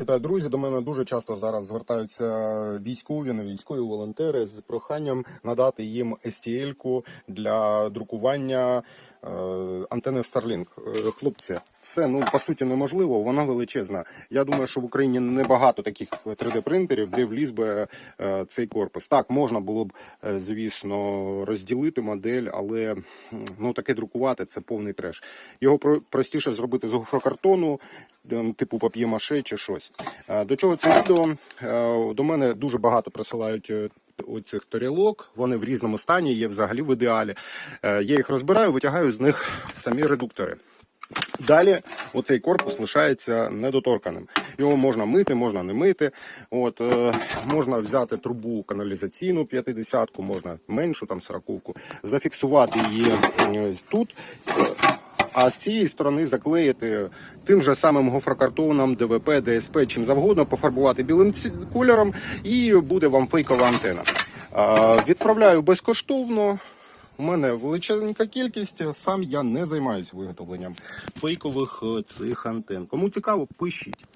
Вітаю, друзі. До мене дуже часто зараз звертаються військові, не військові волонтери з проханням надати їм STL-ку для друкування е, антени Starlink. Е, Хлопці, це ну по суті неможливо. Вона величезна. Я думаю, що в Україні небагато таких 3D принтерів, де вліз би е, цей корпус. Так можна було б, е, звісно, розділити модель, але ну таке друкувати це повний треш. Його про- простіше зробити з гофрокартону, типу пап'є-маше чи щось. Е, До чого це відео? Е, До мене дуже багато присилають е, оцих тарілок. Вони в різному стані, є взагалі в ідеалі. Я їх розбираю, витягаю з них самі редуктори. Далі оцей корпус лишається недоторканим. Його можна мити, можна не мити. От, е, можна взяти трубу каналізаційну 50-ку, можна меншу, там 40-ку, зафіксувати її е, тут. А з цієї сторони заклеїти тим же самим гофрокартоном, ДВП, ДСП, чим завгодно, пофарбувати білим кольором, і буде вам фейкова антена. Відправляю безкоштовно. У мене величезна кількість. Сам я не займаюся виготовленням фейкових е, цих антен. Кому цікаво, пишіть.